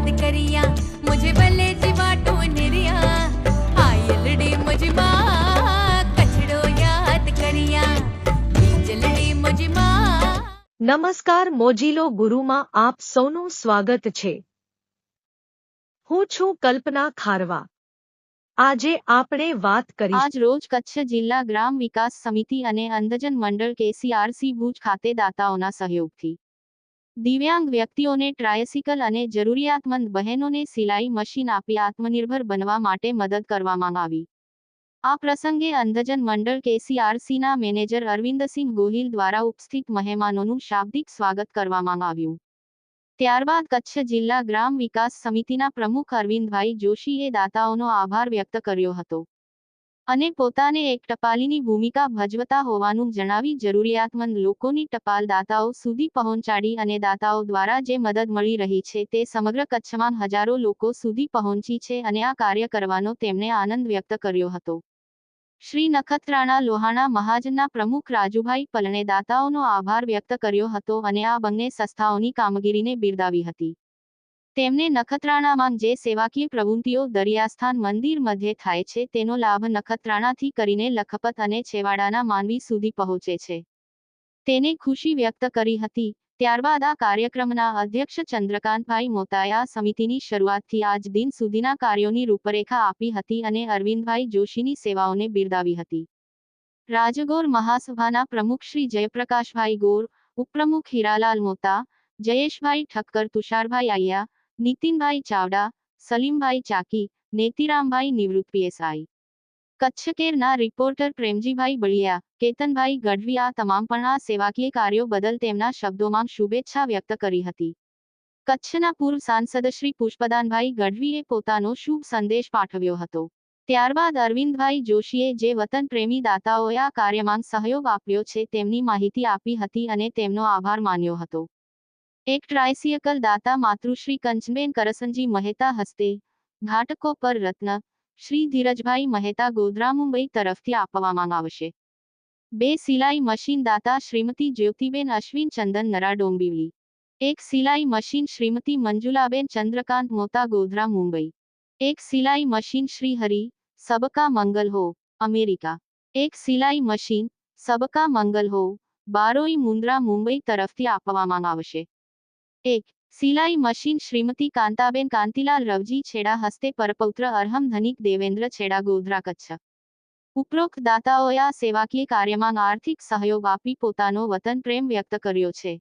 યાદ કરિયા મુझे ભલે જીવાટો નિર્યા આયલડી મુજમાં કચડો યાદ કરિયા બીજલડી મુજમાં નમસ્કાર મોજીલો ગુરુમાં આપ સૌનું સ્વાગત છે હું છું કલ્પના ખારવા આજે આપણે વાત કરી આજ રોજ કચ્છ જિલ્લા ગ્રામ વિકાસ સમિતિ અને અંધજન મંડળ કેસીઆરસી ભુજ ખાતે દાતાઓના સહયોગથી દિવ્યાંગ વ્યક્તિઓને ટ્રાયસિકલ અને જરૂરિયાતમંદ બહેનોને સિલાઈ મશીન આપી આત્મનિર્ભર બનવા માટે મદદ કરવામાં આવી. આ પ્રસંગે અંધજન મંડળ કેસીઆરસીના મેનેજર અરવિંદસિંહ ગોહિલ દ્વારા ઉપસ્થિત મહેમાનોનું શાબ્દિક સ્વાગત કરવામાં આવ્યું. ત્યારબાદ કચ્છ જિલ્લા ગ્રામ વિકાસ સમિતિના પ્રમુખ અરવિંદભાઈ જોશીએ દાતાઓનો આભાર વ્યક્ત કર્યો હતો. અને પોતાને એક ટપાલીની ભૂમિકા ભજવતા હોવાનું જણાવી જરૂરિયાતમંદ લોકોની ટપાલ દાતાઓ સુધી પહોંચાડી અને દાતાઓ દ્વારા જે મદદ મળી રહી છે તે સમગ્ર કચ્છમાં હજારો લોકો સુધી પહોંચી છે અને આ કાર્ય કરવાનો તેમણે આનંદ વ્યક્ત કર્યો હતો. શ્રી નખત્રાણા લોહાણા મહાજનના પ્રમુખ રાજુભાઈ પલણે દાતાઓનો આભાર વ્યક્ત કર્યો હતો અને આ બંને સંસ્થાઓની કામગીરીને બિરદાવી હતી. તેમને નખત્રાણામાં જે સેવાકીય પ્રવૃત્તિઓ દરિયાસ્થાન મંદિર મધ્યે થાય છે, તેનો લાભ નખત્રાણાથી કરીને લખપત અને છેવાડાના માનવી સુધી પહોંચે છે. તેને ખુશી વ્યક્ત કરી હતી. ત્યારબાદ આ કાર્યક્રમના અધ્યક્ષ ચંદ્રકાંતભાઈ મોતાએ સમિતિની શરૂઆતથી આજ દિન સુધીના કાર્યોની રૂપરેખા આપી હતી અને અરવિંદભાઈ જોશીની સેવાઓને બિરદાવી હતી. રાજગોર મહાસભાના પ્રમુખ શ્રી જયપ્રકાશભાઈ ગોર, ઉપપ્રમુખ હીરાલાલ મોતા, જયેશભાઈ ઠક્કર, તુષારભાઈ આયા નીતિનભાઈ ચાવડા સલીમભાઈ ચાકી નેતિરામભાઈ નિવૃત્ત પીએસઆઈ કચ્છકેરના રિપોર્ટર પ્રેમજીભાઈ બળિયા કેતનભાઈ ગઢવી આ તમામ પણ આ સેવાકીય કાર્યો બદલ તેમના શબ્દોમાં શુભેચ્છા વ્યક્ત કરી હતી કચ્છના પૂર્વ સાંસદ શ્રી પુષ્પદાનભાઈ ગઢવીએ પોતાનો શુભ સંદેશ પાઠવ્યો હતો ત્યારબાદ અરવિંદભાઈ જોશીએ જે વતન પ્રેમી દાતાઓએ આ કાર્યમાં સહયોગ આપ્યો છે તેમની માહિતી આપી હતી અને તેમનો આભાર માન્યો હતો એક ટ્રાયસિયકલ દાતા માતૃશ્રી કંચબેન કરસનજી મહેતા હસ્તે ઘાટકો પર રત્ન શ્રી ધીરજભાઈ મહેતા ગોધરા મુંબઈ તરફથી આપવામાં આવશે. બે સિલાઈ મશીન દાતા શ્રીમતી જ્યોતિબેન અશ્વિન ચંદન નરા ડોંબિવલી. એક સિલાઈ મશીન શ્રીમતી મંજુલાબેન ચંદ્રકાંત મોતા ગોધરા મુંબઈ એક સિલાઈ મશીન શ્રી હરિ સબકા મંગલ હો, અમેરિકા. એક સિલાઈ મશીન સબકા મંગલ હો, બારોઈ મુન્દ્રા મુંબઈ તરફથી આપવામાં આવશે. એક સિલાઈ મશીન શ્રીમતી કાંતાબેન કાંતિલાલ રવજી છેડા હસ્તે પરપૌત્ર અરહમ ધનિક દેવેન્દ્ર છેડા ગોધરા કચ્છ ઉપરોક્ત દાતાઓએ આ સેવાકીય કાર્યમાં આર્થિક સહયોગ આપી પોતાનો વતન પ્રેમ વ્યક્ત કર્યો છે.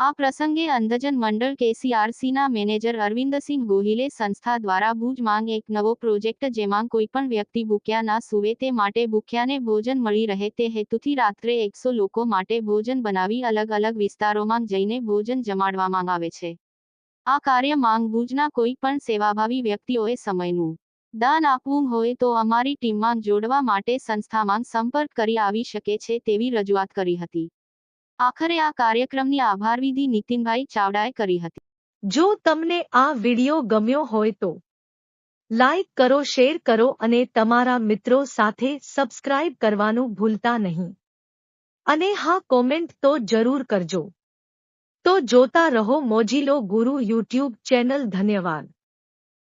આ પ્રસંગે અંધજન મંડળ કેસીઆરસીના મેનેજર અરવિંદસિંહ ગોહિલે સંસ્થા દ્વારા ભુજ માંગ એક નવો પ્રોજેક્ટ જેમાં કોઈપણ વ્યક્તિ ભૂખ્યા ના સુવે તે માટે ભૂખ્યાને ભોજન મળી રહે તે હેતુથી રાત્રે એકસો લોકો માટે ભોજન બનાવી અલગ અલગ વિસ્તારોમાં જઈને ભોજન જમાડવામાં આવે છે. આ કાર્ય માંગ ભુજના કોઈ પણ સેવાભાવી વ્યક્તિઓએ સમયનું દાન આપવું હોય તો અમારી ટીમમાં જોડવા માટે સંસ્થામાં સંપર્ક કરી આવી શકે છે તેવી રજૂઆત કરી હતી. આખરે આ કાર્યક્રમની આભારવિધિ નીતિનભાઈ ચાવડાએ કરી હતી. જો તમને આ વિડિયો ગમ્યો હોય તો લાઈક કરો, શેર કરો અને તમારા મિત્રો સાથે સબસ્ક્રાઇબ કરવાનું ભૂલતા નહીં. અને હા, કોમેન્ટ તો જરૂર કરજો. તો જોતા રહો મોજીલો ગુરુ યુટ્યુબ ચેનલ. ધન્યવાદ.